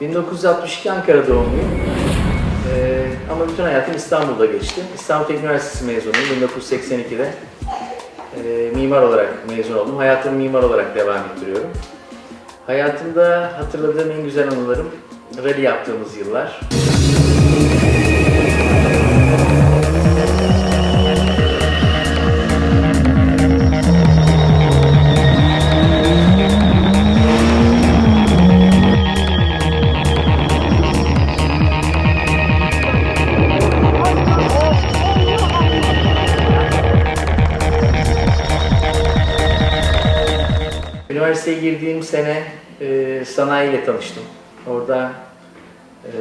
1962 Ankara doğumluyum. Ee, ama bütün hayatım İstanbul'da geçti. İstanbul Teknik Üniversitesi mezunuyum 1982'de. Ee, mimar olarak mezun oldum. Hayatımı mimar olarak devam ettiriyorum. Hayatımda hatırladığım en güzel anılarım rally yaptığımız yıllar. Üniversiteye girdiğim sene e, sanayiyle tanıştım. Orada e,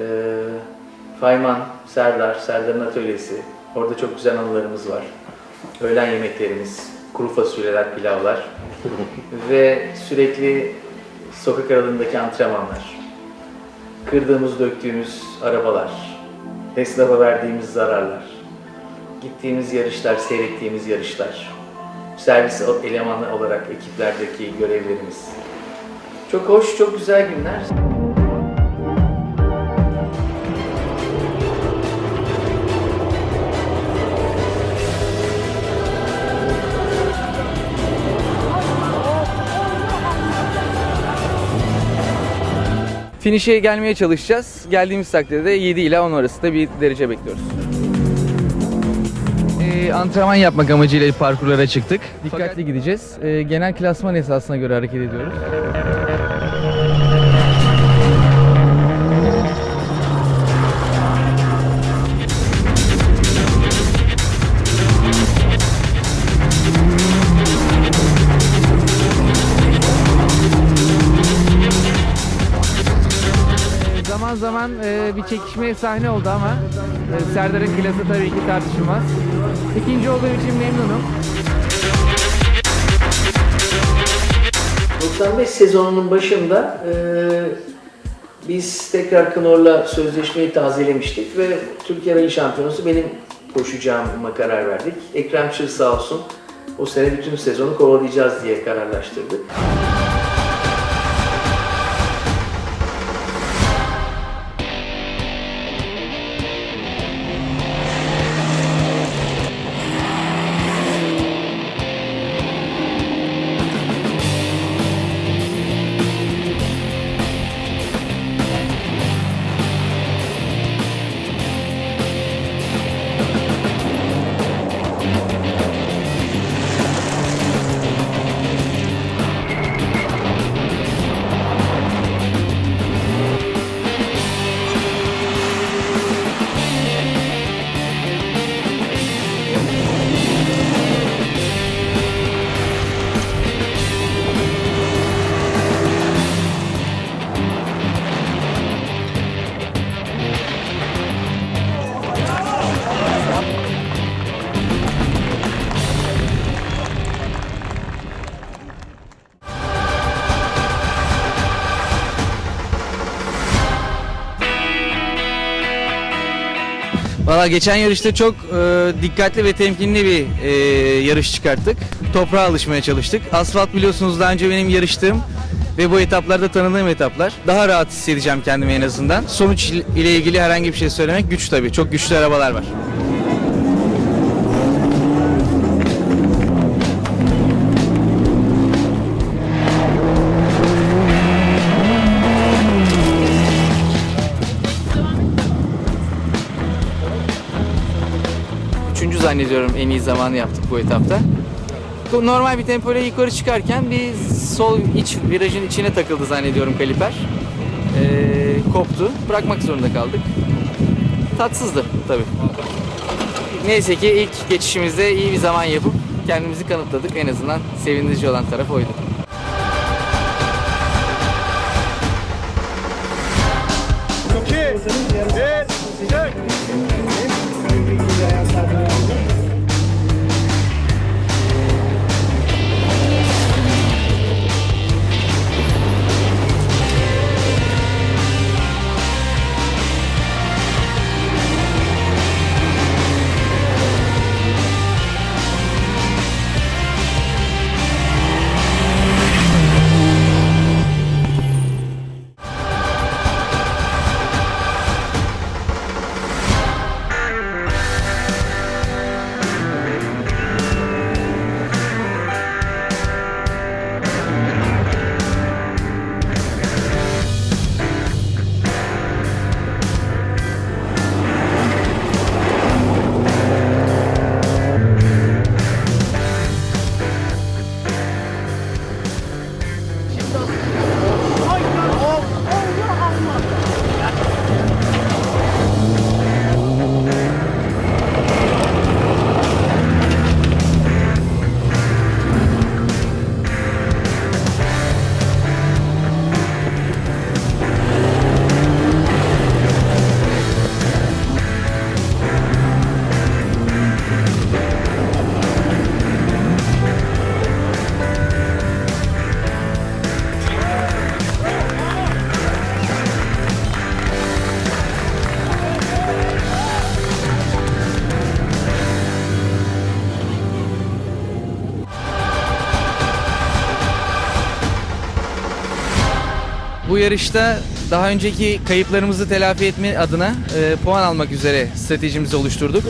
Fayman, Serdar, Serdar'ın atölyesi. Orada çok güzel anılarımız var. Öğlen yemeklerimiz, kuru fasulyeler, pilavlar ve sürekli sokak aralığındaki antrenmanlar. Kırdığımız, döktüğümüz arabalar, esnafa verdiğimiz zararlar, gittiğimiz yarışlar, seyrettiğimiz yarışlar, servis elemanı olarak ekiplerdeki görevlerimiz. Çok hoş, çok güzel günler. Finish'e gelmeye çalışacağız. Geldiğimiz takdirde 7 ile 10 arasında bir derece bekliyoruz. Antrenman yapmak amacıyla parkurlara çıktık. Dikkatli gideceğiz. Ee, genel klasman esasına göre hareket ediyoruz. Çekişmeye sahne oldu ama e, Serdar'ın klası tabii ki tartışılmaz. İkinci olduğum için memnunum. 95 sezonunun başında e, biz tekrar Knorr'la sözleşmeyi tazelemiştik ve Türkiye Rally Şampiyonası benim koşacağıma karar verdik. Ekrem Çır sağ olsun o sene bütün sezonu kovalayacağız diye kararlaştırdık. Valla geçen yarışta çok e, dikkatli ve temkinli bir e, yarış çıkarttık. Toprağa alışmaya çalıştık. Asfalt biliyorsunuz daha önce benim yarıştığım ve bu etaplarda tanıdığım etaplar. Daha rahat hissedeceğim kendimi en azından. Sonuç ile ilgili herhangi bir şey söylemek güç tabii. Çok güçlü arabalar var. Zannediyorum en iyi zamanı yaptık bu etapta. Normal bir tempoyla yukarı çıkarken bir sol iç virajın içine takıldı zannediyorum kaliper. Ee, koptu. Bırakmak zorunda kaldık. Tatsızdı tabii. Neyse ki ilk geçişimizde iyi bir zaman yapıp kendimizi kanıtladık. En azından sevindirici olan taraf oydu. İki, bir, yarışta daha önceki kayıplarımızı telafi etme adına e, puan almak üzere stratejimizi oluşturduk.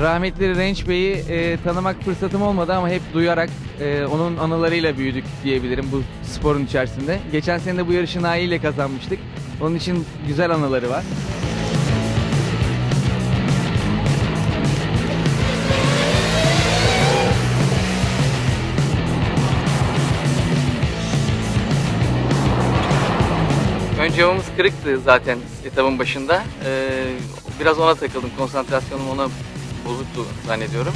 Rahmetli Renç Bey'i e, tanımak fırsatım olmadı ama hep duyarak e, onun anılarıyla büyüdük diyebilirim bu sporun içerisinde. Geçen sene de bu yarışı Nail ile kazanmıştık. Onun için güzel anıları var. Ön camımız kırıktı zaten etabın başında. Ee, biraz ona takıldım. Konsantrasyonum ona bozuktu zannediyorum.